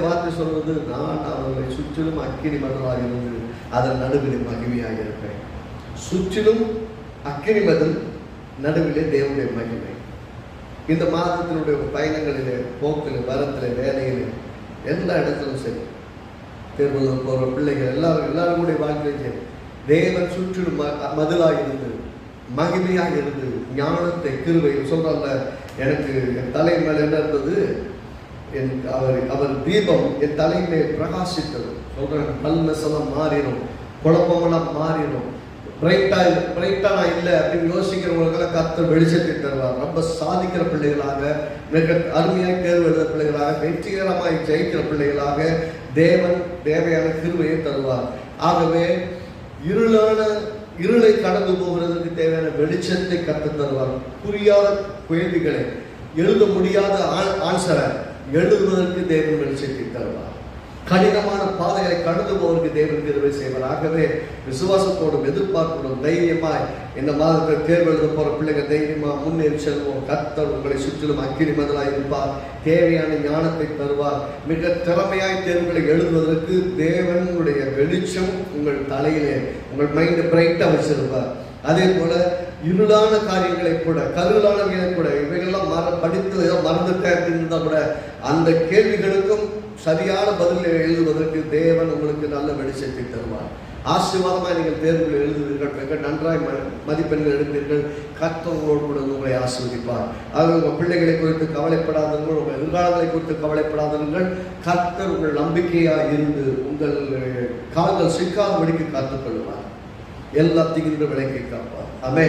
வார்த்தை சொல்வது நான் அவர்களை சுற்றிலும் அக்கினி மதலாக இருந்து அதன் நடுவிலே மகிமையாக இருப்பேன். சுற்றிலும் அக்கினி மதல் நடுவிலே தேவனுடைய மகிமை. இந்த மாதத்தினுடைய பயணங்களிலே போக்கில் வரத்தில் வேலையிலே எல்லா இடத்திலும் சரி. தேர்வு போகிற பிள்ளைகள் எல்லாரும் எல்லாரும் வாழ்க்கையும் சரி. தேவன் சுற்றிலும் மதிலாக இருந்து மகிமையாக இருந்து ஞானத்தை கிருவை சொல்கிறாங்க எனக்கு என் தலை மேலே என்ன இருந்தது? என் அவர் அவர் தீபம் என் தலைமையில் பிரகாசித்தது. சொல்றேன் பல்மெசெல்லாம் மாறிடும் குழப்பமெல்லாம் மாறிடும் பிரைட்டா பிரைட்டா நான் இல்லை அப்படின்னு யோசிக்கிறவங்களுக்கெல்லாம் கத்தர் வெளிச்சத்தை தருவார். ரொம்ப சாதிக்கிற பிள்ளைகளாக மிக அருமையாக தேர்வு எழுத பிள்ளைகளாக வெற்றிகரமாய் ஜெயிக்கிற பிள்ளைகளாக தேவன் தேவையான கிருபையை தருவார். ஆகவே இருளான இருளை கடந்து போகிறதுக்கு தேவையான வெளிச்சத்தை கற்றுத் தருவார். புரியாத கேள்விகளை எழுத முடியாத ஆன்சரை எழுதுவதற்கு தேவன் வெளிச்சத்தை தருவார். கடினமான பாதைகளை கடந்துபவருக்கு தேவன் கிருபை செய்வார். ஆகவே விசுவாசத்தோடும் எதிர்பார்ப்போடும் தைரியமாய் இந்த மாதத்தில் தேர்வு எழுத போகிற பிள்ளைங்க தைரியமாக முன்னேறி செல்வோம். கத்தர் உங்களை சுற்றிலும் அக்கினி மதலாக இருப்பார். தேவையான ஞானத்தை தருவார். மிக திறமையாய் தேர்வுகளை எழுதுவதற்கு தேவனுடைய வெளிச்சம் உங்கள் தலையிலே உங்கள் மைண்டை பிரைட்டாக வச்சிருப்பார். அதே போல இருளான காரியங்களை கூட கருளானவைகளை கூட அதை படித்து ஏதோ மறந்துட்டேன் அப்படின்னு கூட அந்த கேள்விகளுக்கும் சரியான பதில் எழுதுவதற்கு தேவன் உங்களுக்கு நல்ல வெளிச்சத்தை தருவார். ஆசீர்வாதமாக நீங்கள் தேர்வுகள் எழுதுவீர்கள். மிக நன்றாய் ம- மதிப்பெண்கள் எடுப்பீர்கள். கர்த்தர் கூட உங்களை ஆசீர்வதிப்பார். ஆக உங்கள் பிள்ளைகளை குறித்து கவலைப்படாதவர்கள் உங்கள் எதிர்காலங்களை குறித்து கவலைப்படாதவர்கள் கர்த்தர் உங்கள் நம்பிக்கையாக இருந்து உங்கள் காலங்கள் சிக்காதபடிக்கு காத்துக்கொள்வார் எல்லாத்தையும் விலைக்கு காப்பார். அமே